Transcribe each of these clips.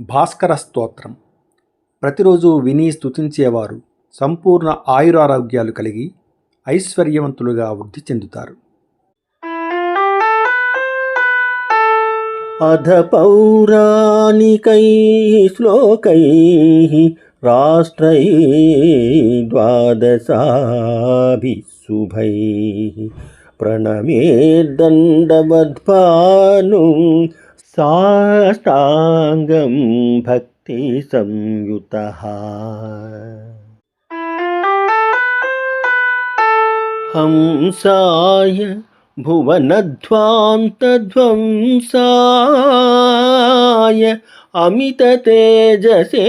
భాస్కర స్తోత్రం. ప్రతిరోజు విని స్థుతించేవారు సంపూర్ణ ఆయురారోగ్యాలు కలిగి ఐశ్వర్యవంతులుగా వృద్ధి చెందుతారు. అధ పౌరాణికై శ్లోకై రాష్ట్రై ద్వాదశాభిశుభై ప్రణమేర్దండవద్భాను साष्टाङ्गं भक्तिसंयुतः। हंसाय भुवनध्वान्तध्वंसाय अमिततेजसे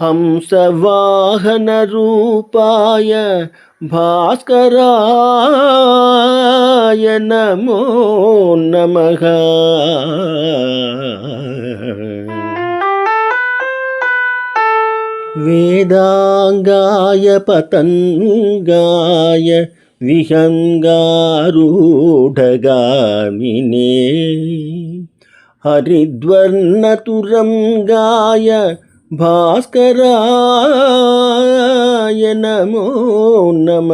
హంసవాహనరూపాయ భాస్కరాయ నమో నమ. వేదాంగాయ పతంగాయ విహంగారూఢగామినే. హరిద్వర్ణతురంగాయ భాస్కరాయ నమో నమ.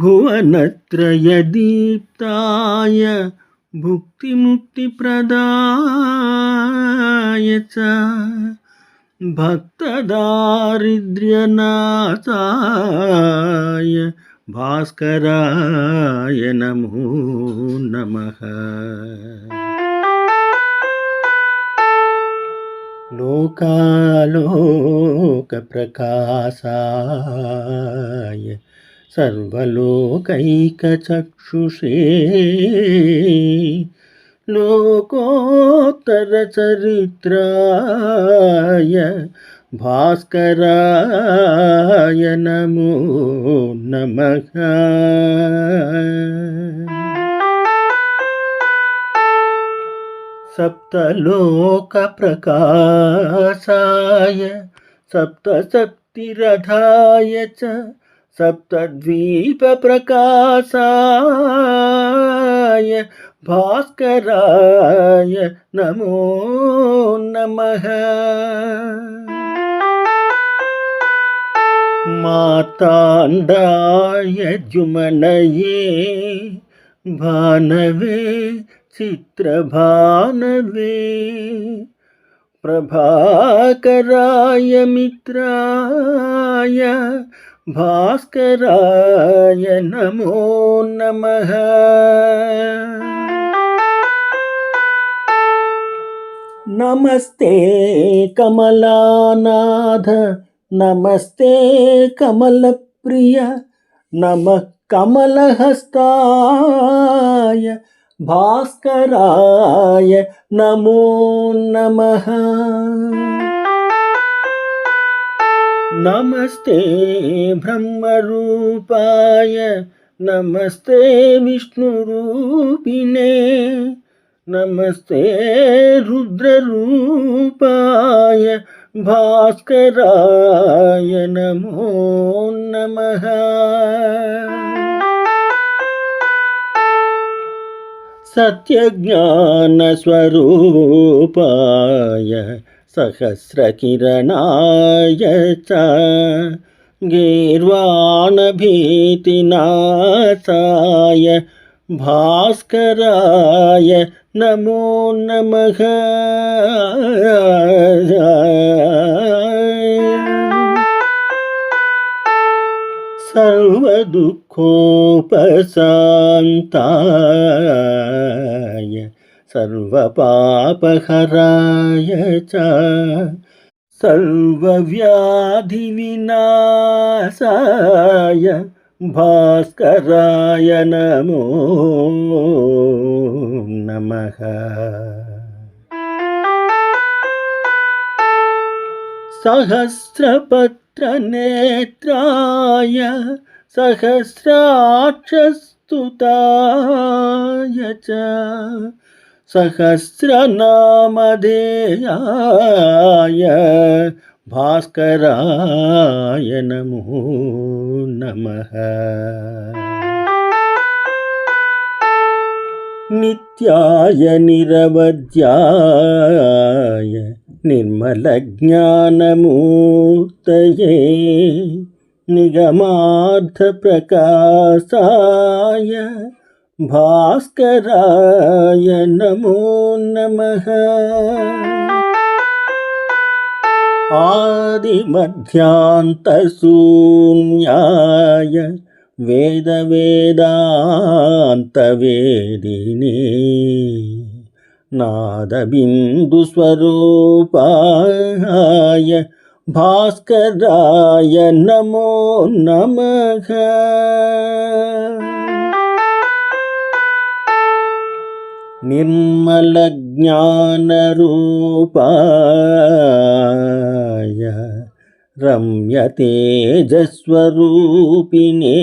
భువనత్రయదీప్తాయ భుక్తిముక్తిప్రదాయ చ భక్తదారిద్ర్యనాథాయ భాస్కరాయ నమో నమ. లోకాలోక ప్రకాశాయ సర్వలోకైకచక్షుషే. లోకోత్తర చరిత్రాయ భాస్కరాయ నమో నమ సప్తలోక ప్రకాశాయ సప్తశక్తిరథాయ చ సప్తద్వీప ప్రకాశాయ భాస్కరాయ నమో నమ माताण्डाय जुमनये भानवे चित्रभानवे। प्रभाकराय मित्राय भास्कराय नमो नमः। नमस्ते कमलानाथ నమస్తే కమలప్రియ నమ కమలహస్తాయ భాస్కరాయ నమో నమ. నమస్తే బ్రహ్మరూపాయ నమస్తే విష్ణురూపిణే నమస్తే రుద్రరూపాయ भास्कराय नमो नमः। सत्यज्ञानस्वरूपाय सहस्रकिरणाय च गीर्वाणभीतिनाशाय भास्कराय नमो नमः। सर्वदुःखोपशान्ताय सर्वपापहराय च सर्वव्याधिविनाशाय భాస్కరాయ నమో నమ సహస్రపత్రనేత్రాయ సహస్రాక్షస్తుతాయ చ సహస్రనామధేయాయ భాస్కరాయ నమో నమ నిత్యాయ నిరవధ్యాయ నిర్మలజ్ఞానమూర్తయే నిగమార్థప్రకాశాయ భాస్కరాయ నమో నమ. आदिमध्यान्तशून्याय वेदवेदान्तवेदिने नादबिन्दुस्वरूपाय भास्कराय नमो नमः నమః నిర్మలజ్ఞానరూపాయ రమ్యతేజస్వరూపిణే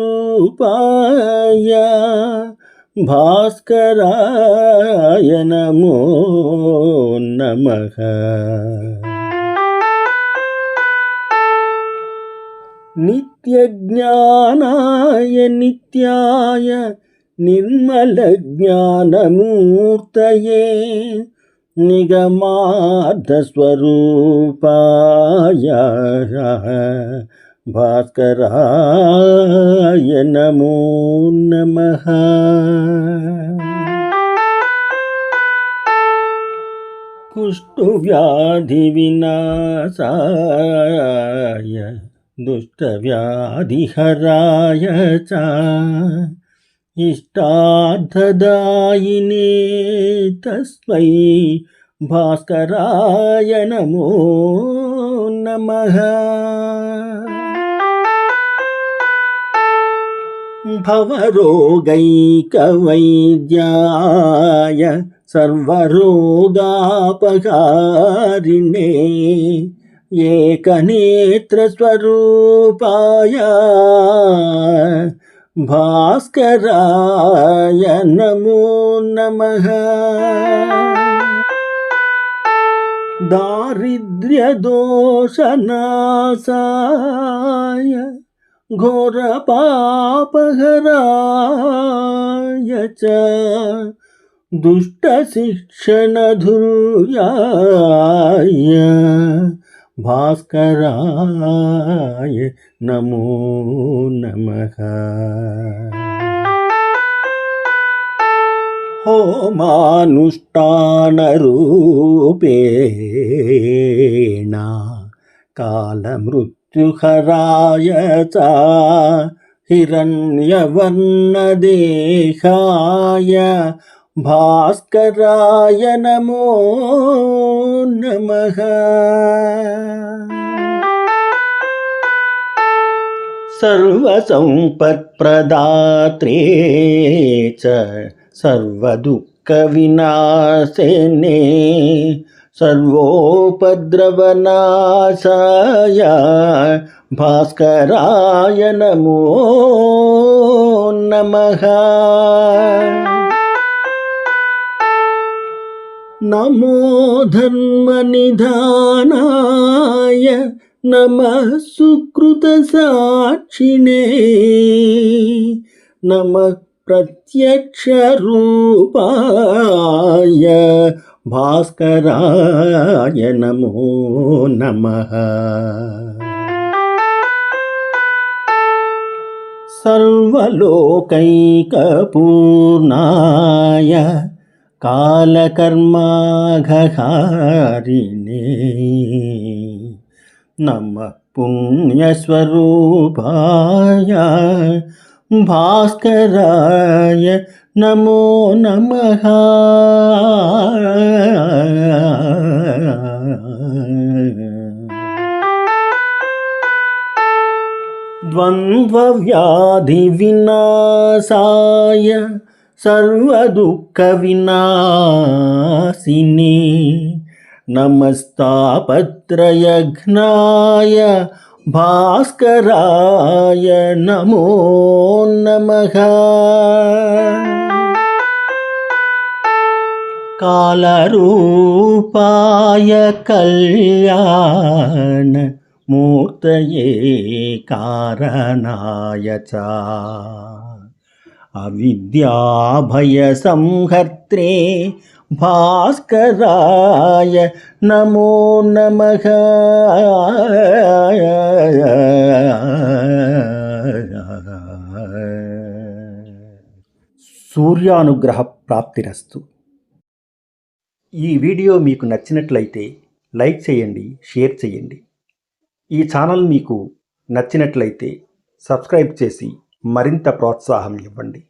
బ్రహ్మతేజస్వరూపాయ భాస్కరాయ నమో నమః నిత్యజ్ఞానాయ నిత్యాయ నిర్మలజ్ఞానమూర్తయే నిగమార్థస్వరూపాయ భాస్కరాయ నమో నమ. నమః కుష్ఠువ్యాధివినాశాయ दुष्टव्याधिहराय च इष्टार्थदायिने तस्मै भास्कराय नमो नमः भवरोगैकवैद्याय सर्वरोगापकारिणे ఏకనేత్రస్వరూపాయ భాస్కరాయ నమో నమ దారిద్ర్యదోషనాశాయ ఘోరపాపహరాయ చ दुष्टशिक्षणधुर्याय भास्कराय नमो नमः होमानुष्ठानरूपेण कालमृत्युहराय च हिरण्यवर्णदेहाय భాస్కరాయ నమో నమ. సర్వసంపత్ప్రదాత్రే చ సర్వదుఃఖవినాశనే సర్వోపద్రవనాశాయ భాస్కరాయ నమో నమ. నమో ధర్మనిధానాయ నమ సుకృతసాక్షిణే నమ ప్రత్యక్షరూపాయ భాస్కరాయ నమో నమ. సర్వలోకైకపూర్ణాయ कालकर्माघहारिणे। नमः पुण्यस्वरूपाय भास्कराय नमो नमः। द्वन्द्वव्याधिविनाशाय సర్వదుఃఖ వినాశిని నమస్తాపత్రయఘ్నాయ భాస్కరాయ నమో నమ. కాలరూపాయ కళ్యాణ మూర్తయే కారణాయ చ. అవిద్యాభయ సంహర్త్రే భాస్కరాయ నమో నమః సూర్యానుగ్రహ ప్రాప్తిరస్తు ఈ వీడియో మీకు నచ్చినట్లయితే లైక్ చేయండి షేర్ చేయండి. ఈ ఛానల్ మీకు నచ్చినట్లయితే సబ్స్క్రైబ్ చేసి మరింత ప్రోత్సాహం ఇవ్వండి.